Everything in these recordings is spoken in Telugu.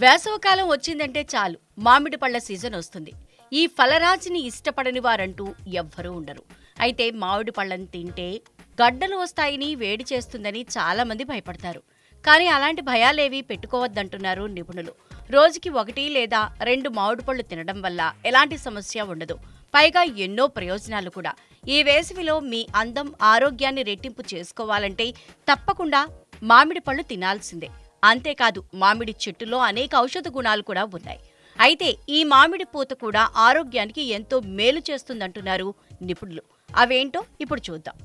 వేసవకాలం వచ్చిందంటే చాలు. మామిడి పళ్ళ సీజన్ వస్తుంది. ఈ ఫలరాజిని ఇష్టపడని వారంటూ ఎవ్వరూ ఉండరు. అయితే మామిడి పళ్ళను తింటే గడ్డలు వస్తాయని వేడి చేస్తుందని చాలామంది భయపడతారు. కానీ అలాంటి భయాలేవి పెట్టుకోవద్దంటున్నారు నిపుణులు. రోజుకి ఒకటి లేదా రెండు మామిడి పళ్ళు తినడం వల్ల ఎలాంటి సమస్య ఉండదు. పైగా ఎన్నో ప్రయోజనాలు కూడా. ఈ వేసవిలో మీ అందం ఆరోగ్యాన్ని రెట్టింపు చేసుకోవాలంటే తప్పకుండా మామిడి పళ్ళు తినాల్సిందే. అంతేకాదు మామిడి చెట్టులో అనేక ఔషధ గుణాలు కూడా ఉన్నాయి. అయితే ఈ మామిడి పూత కూడా ఆరోగ్యానికి ఎంతో మేలు చేస్తుందంటున్నారు నిపుణులు. అవేంటో ఇప్పుడు చూద్దాం.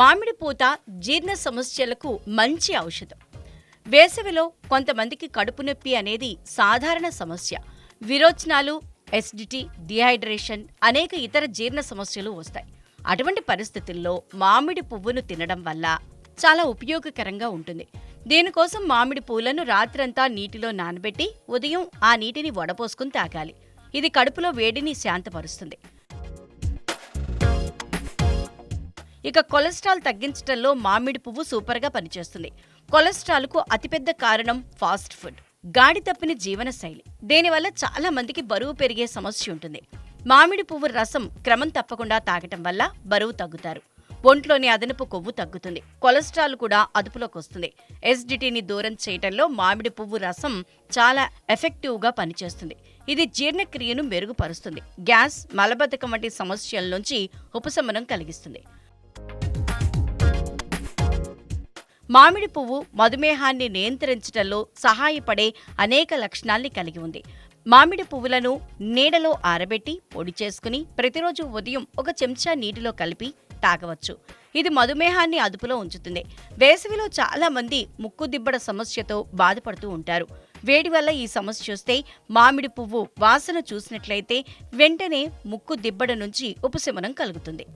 మామిడి పూత జీర్ణ సమస్యలకు మంచి ఔషధం. వేసవిలో కొంతమందికి కడుపు నొప్పి అనేది సాధారణ సమస్య. విరోచనాలు ఎసిడిటీ డిహైడ్రేషన్ అనేక ఇతర జీర్ణ సమస్యలు వస్తాయి. అటువంటి పరిస్థితుల్లో మామిడి పువ్వును తినడం వల్ల చాలా ఉపయోగకరంగా ఉంటుంది. దీనికోసం మామిడి పూలను రాత్రంతా నీటిలో నానబెట్టి ఉదయం ఆ నీటిని వడపోసుకుని తాగాలి. ఇది కడుపులో వేడిని శాంతపరుస్తుంది. ఇక కొలెస్ట్రాల్ తగ్గించడంలో మామిడి పువ్వు సూపర్గా పనిచేస్తుంది. కొలెస్ట్రాల్కు అతిపెద్ద కారణం ఫాస్ట్ ఫుడ్. గాడి తప్పిన జీవన శైలి దీనివల్ల చాలా మందికి బరువు పెరిగే సమస్య ఉంటుంది. మామిడి పువ్వు రసం క్రమం తప్పకుండా తాగటం వల్ల బరువు తగ్గుతారు. ఒంట్లోని అదనపు కొవ్వు తగ్గుతుంది. కొలెస్ట్రాల్ కూడా అదుపులోకి వస్తుంది. ఎస్డిటీని దూరం చేయటంలో మామిడి పువ్వు రసం చాలా ఎఫెక్టివ్గా పనిచేస్తుంది. ఇది జీర్ణక్రియను మెరుగుపరుస్తుంది. గ్యాస్ మలబద్ధకం వంటి సమస్యల నుంచి ఉపశమనం కలిగిస్తుంది. మామిడి పువ్వు మధుమేహాన్ని నియంత్రించడంలో సహాయపడే అనేక లక్షణాల్ని కలిగి ఉంది. మామిడి పువ్వులను నీడలో ఆరబెట్టి పొడి చేసుకుని ప్రతిరోజు ఉదయం ఒక చెంచా నీటిలో కలిపి తాగవచ్చు. ఇది మధుమేహాన్ని అదుపులో ఉంచుతుంది. వేసవిలో చాలా మంది ముక్కు దిబ్బడ సమస్యతో బాధపడుతూ ఉంటారు. వేడి వల్ల ఈ సమస్య వస్తే మామిడి పువ్వు వాసన చూసినట్లయితే వెంటనే ముక్కు దిబ్బడ నుంచి ఉపశమనం కలుగుతుంది.